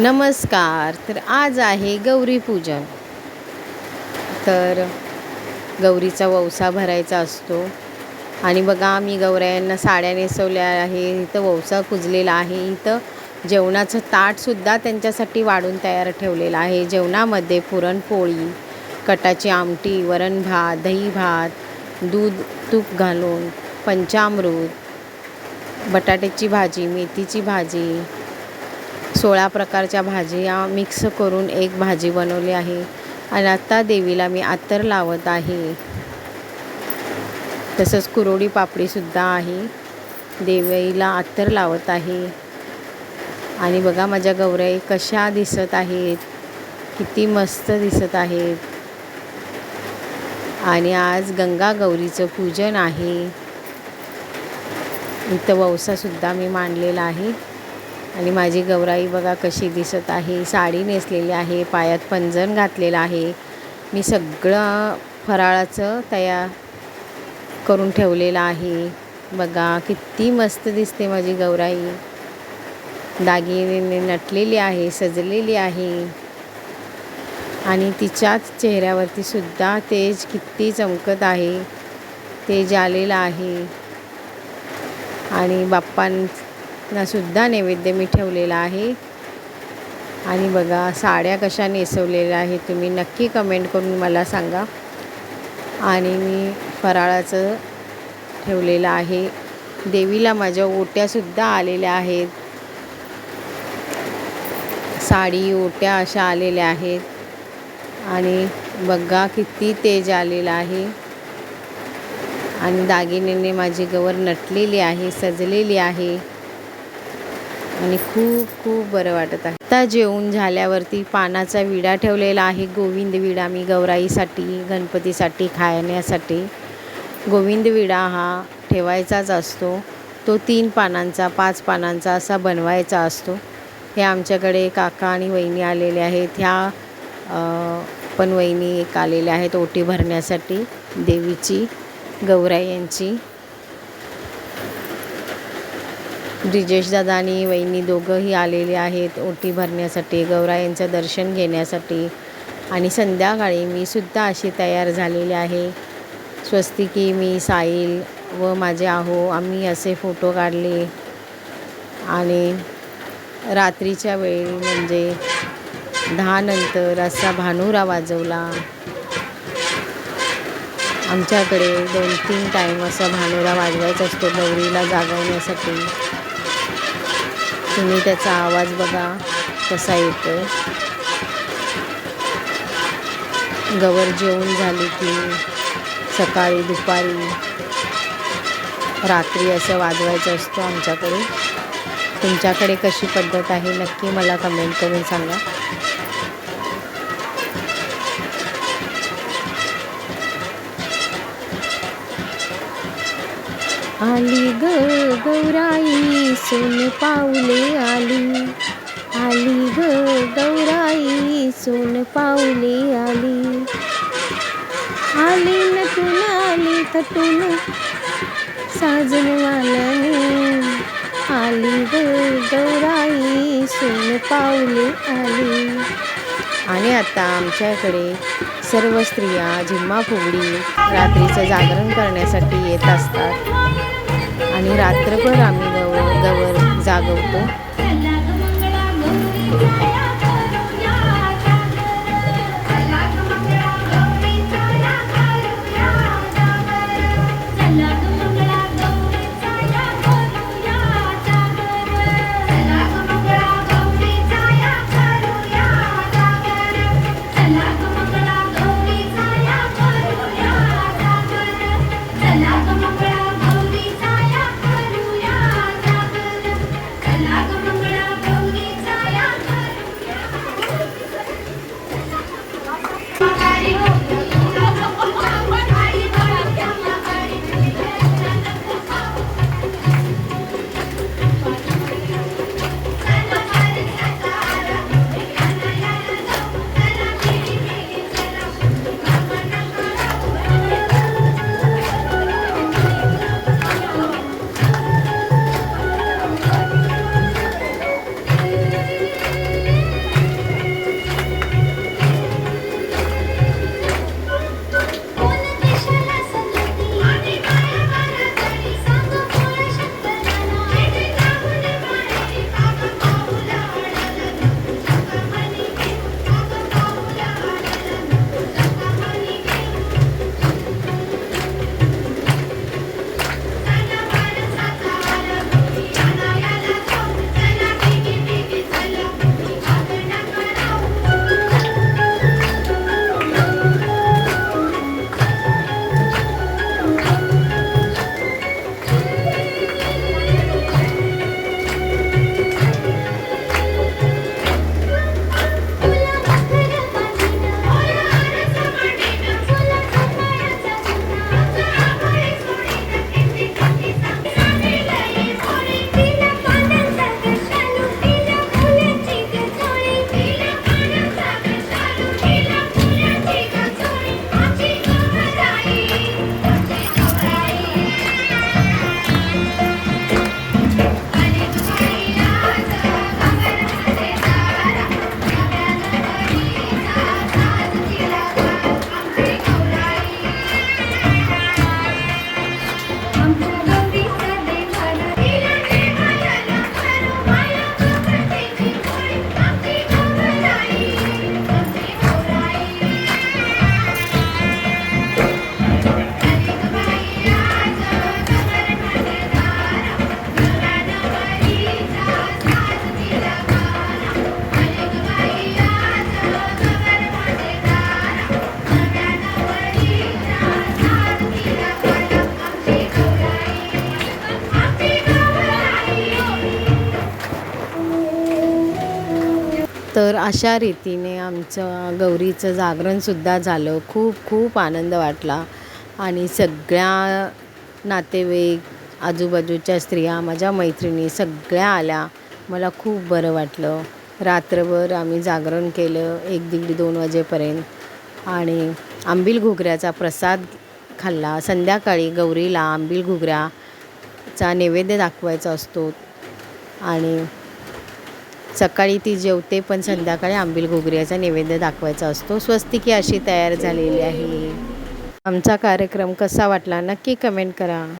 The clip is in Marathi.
नमस्कार तर आज आहे गौरी पूजन. तर गौरीचा वौसा भरायचा असतो. आणि बघा मी गौऱ्यांना साड्या नेसवल्या आहे. इथं वौसा कुजलेला आहे. इथं जेवणाचं ताटसुद्धा त्यांच्यासाठी वाढून तयार ठेवलेलं आहे. जेवणामध्ये पुरणपोळी कटाची आमटी वरण भात दही भात दूध तूप घालून पंचामृत बटाट्याची भाजी मेथीची भाजी सोळा प्रकारच्या भाज्या मिक्स करून एक भाजी बनवली आहे. आणि आत्ता देवीला मी आतर लावत आहे. तसंच कुरोडी पापडीसुद्धा आहे. देवीला अत्तर लावत आहे. आणि बघा माझ्या गौराई कशा दिसत आहेत. किती मस्त दिसत आहेत. आणि आज गंगा गौरीचं पूजन आहे. इथं वौसासुद्धा मी मांडलेला आहे. आणि माझी गौराई बघा कशी दिसत आहे. साडी नेसलेली आहे पायात पंजन घातलेलं आहे. मी सगळं फराळाचं तयार करून ठेवलेलं आहे. बघा किती मस्त दिसते माझी गौराई. दागिने नटलेली आहे सजलेली आहे. आणि तिच्याच चेहऱ्यावरती सुद्धा तेज किती चमकत आहे. तेज आलेलं आहे. आणि बाप्पां सुद्धा नैवेद्य मी ठेवलेला आहे. आणि बघा साड्या कशा नेसवलेल्या आहेत तुम्ही नक्की कमेंट करून मला सांगा. आणि मी फराळाचं ठेवलेलं आहे. देवीला माझ्या ओट्यासुद्धा आलेल्या आहेत. साडी ओट्या अशा आलेल्या आहेत. आणि बघा किती तेज आलेलं आहे. आणि दागिन्याने माझी गवर नटलेली आहे सजलेली आहे. आणि खूप खूप बरं वाटत आहे. आता जेवून झाल्यावरती पानाचा विडा ठेवलेला आहे. गोविंद विडा मी गौराईसाठी गणपतीसाठी खाण्यासाठी. गोविंद विडा हा ठेवायचाच असतो. तो तीन पानांचा पाच पानांचा असा बनवायचा असतो. हे आमच्याकडे काका आणि वहिनी आलेले आहेत. ह्या पण वहिनी एक आलेल्या आहेत ओटी भरण्यासाठी. देवीची गौराई यांची दादा आणि वहिनी दोघंही आलेले आहेत ओटी भरण्यासाठी गौराईंचं दर्शन घेण्यासाठी. आणि संध्याकाळी मी सुद्धा अशी तयार झालेली आहे. स्वस्तिकी मी साईल व माझे आहो आम्ही असे फोटो काढले. आणि रात्रीच्या वेळी म्हणजे दहानंतर असा भानुरा वाजवला. आमच्याकडे दोन तीन टाईम असा भानुरा वाजवायचा असतो गौरीला जागवण्यासाठी. तुम्ही त्याचा आवाज बघा कसा येतो गवर जेवण झाली की सकाळी दुपारी रात्री असं वाजवायचं असतो आमच्याकडे. तुमच्याकडे कशी पद्धत आहे? नक्की मला कमेंट करून सांगा. आली ग गौराई सोन पाऊले आली. आली ग गौराई सोन पाऊले आली. आली नटून आली तटून साजनवाल्याने आली ग गौराई सोन पाऊले आली. आणि आता आमच्याकडे सर्व स्त्रिया झिम्मा फुगडी रात्रीचं जागरण करण्यासाठी येत असतात. आणि रात्रभर आम्ही गव गवर जागवतो. तर अशा रीतीने आमचं गौरीचं जागरणसुद्धा झालं. खूप खूप आनंद वाटला. आणि सगळ्या नातेवाईक आजूबाजूच्या स्त्रिया माझ्या मैत्रिणी सगळ्या आल्या. मला खूप बरं वाटलं. रात्रभर आम्ही जागरण केलं एक दीड दोन वाजेपर्यंत. आणि आंबील घुगऱ्याचा प्रसाद खाल्ला. संध्याकाळी गौरीला आंबील घुगऱ्याचा नैवेद्य दाखवायचा असतो. आणि सकाळी ती जेवते पण संध्याकाळी आंबील घुगऱ्याचा नैवेद्य दाखवायचा असतो. स्वस्तिकी अशी तयार झालेली आहे. आमचा कार्यक्रम कसा वाटला नक्की कमेंट करा.